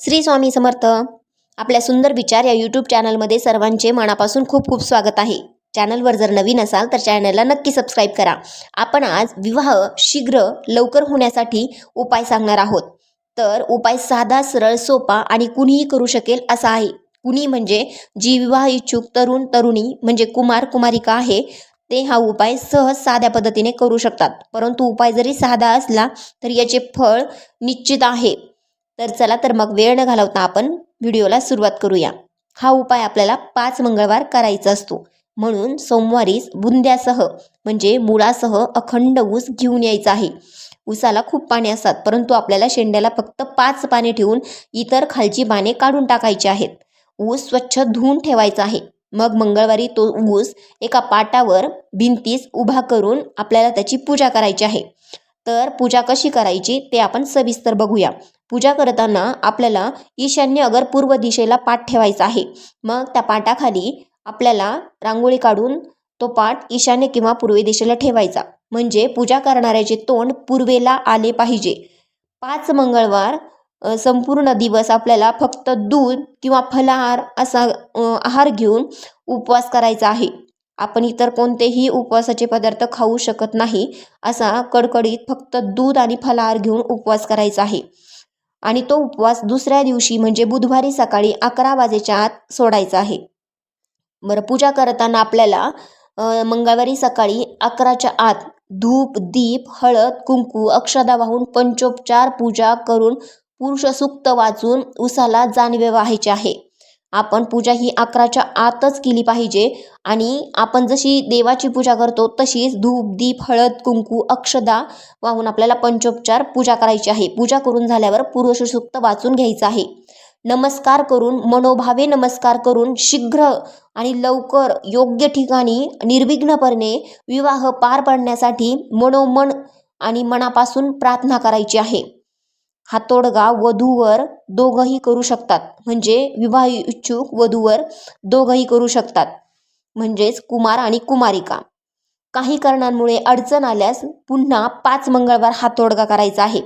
श्री स्वामी समर्थ. आपल्या सुंदर विचार या यूट्यूब चॅनलमध्ये सर्वांचे मनापासून खूप खूप स्वागत आहे. चॅनलवर जर नवीन असाल तर चॅनलला नक्की सबस्क्राईब करा. आपण आज विवाह शीघ्र लवकर होण्यासाठी उपाय सांगणार आहोत. तर उपाय साधा सरळ सोपा आणि कुणीही करू शकेल असा आहे. कुणी म्हणजे जी विवाह इच्छुक तरुण तरुणी म्हणजे कुमार कुमारिका आहे ते हा उपाय सहज साध्या पद्धतीने करू शकतात. परंतु उपाय जरी साधा असला तरी याचे फळ निश्चित आहे. तर चला तर मग वेळ न घालवता आपण व्हिडिओला सुरुवात करूया. हा उपाय आपल्याला पाच मंगळवार करायचा असतो. म्हणून सोमवारीच बुंद्यासह म्हणजे मुळासह अखंड ऊस घेऊन यायचा आहे. ऊसाला खूप पाने असतात परंतु आपल्याला शेंड्याला फक्त पाच पाने ठेवून इतर खालची पाने काढून टाकायची आहेत. ऊस स्वच्छ धुवून ठेवायचा आहे. मग मंगळवारी तो ऊस एका पाटावर भिंतीस उभा करून आपल्याला त्याची पूजा करायची आहे. तर पूजा कशी करायची ते आपण सविस्तर बघूया. पूजा करताना आपल्याला ईशान्य अगर पूर्व दिशेला पाठ ठेवायचा आहे. मग त्या पाटाखाली आपल्याला रांगोळी काढून तो पाठ ईशान्य किंवा पूर्वे दिशेला ठेवायचा. म्हणजे पूजा करणाऱ्याचे तोंड पूर्वेला आले पाहिजे. पाच मंगळवार संपूर्ण दिवस आपल्याला फक्त दूध किंवा फलाहार असा आहार घेऊन उपवास करायचा आहे. आपण इतर कोणतेही उपवासाचे पदार्थ खाऊ शकत नाही असा कडकडीत फक्त दूध आणि फलाहार घेऊन उपवास करायचा आहे. आणि तो उपवास दुसऱ्या दिवशी म्हणजे बुधवारी सकाळी अकरा वाजेच्या आत सोडायचा आहे. बरं पूजा करताना आपल्याला मंगळवारी सकाळी अकराच्या आत धूप दीप हळद कुंकू अक्षदा वाहून पंचोपचार पूजा करून पुरुषसूक्त वाचून उसाला जानवे व्हायचे आहे. आपण पूजा ही अकराच्या आतच केली पाहिजे. आणि आपण जशी देवाची पूजा करतो तशीच धूप दीप हळद कुंकू अक्षदा वाहून आपल्याला पंचोपचार पूजा करायची आहे. पूजा करून झाल्यावर पुरुष सूक्त वाचून घ्यायचं आहे. नमस्कार करून मनोभावे नमस्कार करून शीघ्र आणि लवकर योग्य ठिकाणी निर्विघ्नपणे विवाह पार पडण्यासाठी मनोमन आणि मनापासून प्रार्थना करायची आहे. हा तोडगा वधूवर दोघंही करू शकतात. म्हणजे विवाह इच्छुक वधूवर दोघंही करू शकतात. म्हणजेच कुमार आणि कुमारिका. काही कारणांमुळे अडचण आल्यास पुन्हा पाच मंगळवार हा तोडगा करायचा आहे.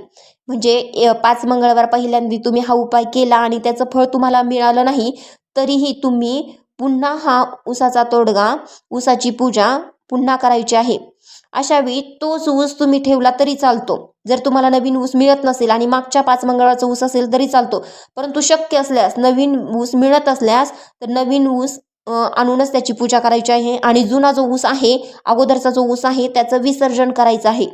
म्हणजे पाच मंगळवार पहिल्यांदा तुम्ही हा उपाय केला आणि त्याचं फळ तुम्हाला मिळालं नाही तरीही तुम्ही पुन्हा हा उसाचा तोडगा उसाची पूजा पुन्हा करायची आहे. अशावेळी तोच ऊस तुम्ही ठेवला तरी चालतो. जर तुम्हाला नवीन ऊस मिळत नसेल आणि मागच्या पाच मंगळवारचा ऊस असेल तरी चालतो. परंतु शक्य असल्यास नवीन ऊस मिळत असल्यास तर नवीन ऊस आणूनच त्याची पूजा करायची आहे आणि जुना जो ऊस आहे अगोदरचा जो ऊस आहे त्याचं विसर्जन करायचं आहे.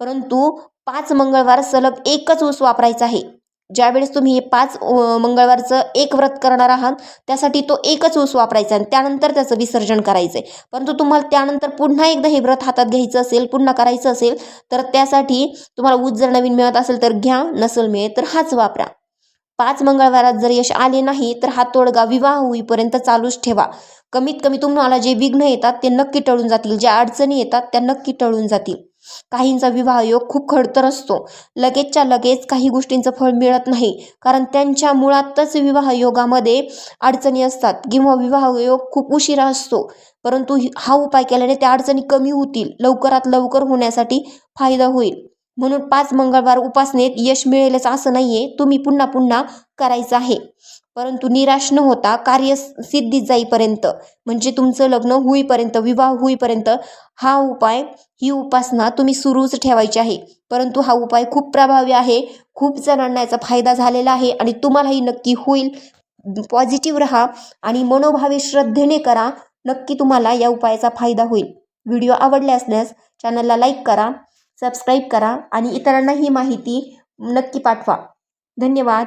परंतु पाच मंगळवार सलग एकच ऊस वापरायचा आहे. ज्यावेळेस तुम्ही हे पाच मंगळवारचं एक व्रत करणार आहात त्यासाठी तो एकच ऊस वापरायचा आणि त्यानंतर त्याचं विसर्जन करायचं आहे परंतु तुम्हाला त्यानंतर पुन्हा एकदा हे व्रत हातात घ्यायचं असेल पुन्हा करायचं असेल तर त्यासाठी तुम्हाला ऊस जर नवीन मिळत असेल तर घ्या नसेल मिळेल तर हाच वापरा. पाच मंगळवारात जर यश आले नाही तर हा तोडगा विवाह होईपर्यंत चालूच ठेवा. कमीत कमी तुम्हाला जे विघ्न येतात ते नक्की टळून जातील. ज्या अडचणी येतात त्या नक्की टळून जातील. काहींचा विवाह योग खूप खडतर असतो. लगेचच्या लगेच काही गोष्टींचं फळ मिळत नाही. कारण त्यांच्या मुळातच विवाह योगामध्ये अडचणी असतात. किंवा विवाह योग खूप उशिरा असतो. परंतु हा उपाय केल्याने त्या अडचणी कमी होतील. लवकरात लवकर होण्यासाठी फायदा होईल. म्हणून पाच मंगळवार उपासनेत यश मिळेलच असं नाहीये. तुम्ही पुन्हा पुन्हा करायचं आहे. परंतु निराश न होता कार्य सिद्धीत जाईपर्यंत म्हणजे तुमचं लग्न होईपर्यंत विवाह होईपर्यंत हा उपाय ही उपासना तुम्ही सुरूच ठेवायची आहे. परंतु हा उपाय खूप प्रभावी आहे. खूप जणांना याचा फायदा झालेला आहे आणि तुम्हालाही नक्की होईल. पॉझिटिव्ह राहा आणि मनोभावे श्रद्धेने करा. नक्की तुम्हाला या उपायाचा फायदा होईल. व्हिडिओ आवडले असल्यास चॅनलला लाईक करा. सबस्क्राईब करा आणि इतरांना ही माहिती नक्की पाठवा. धन्यवाद.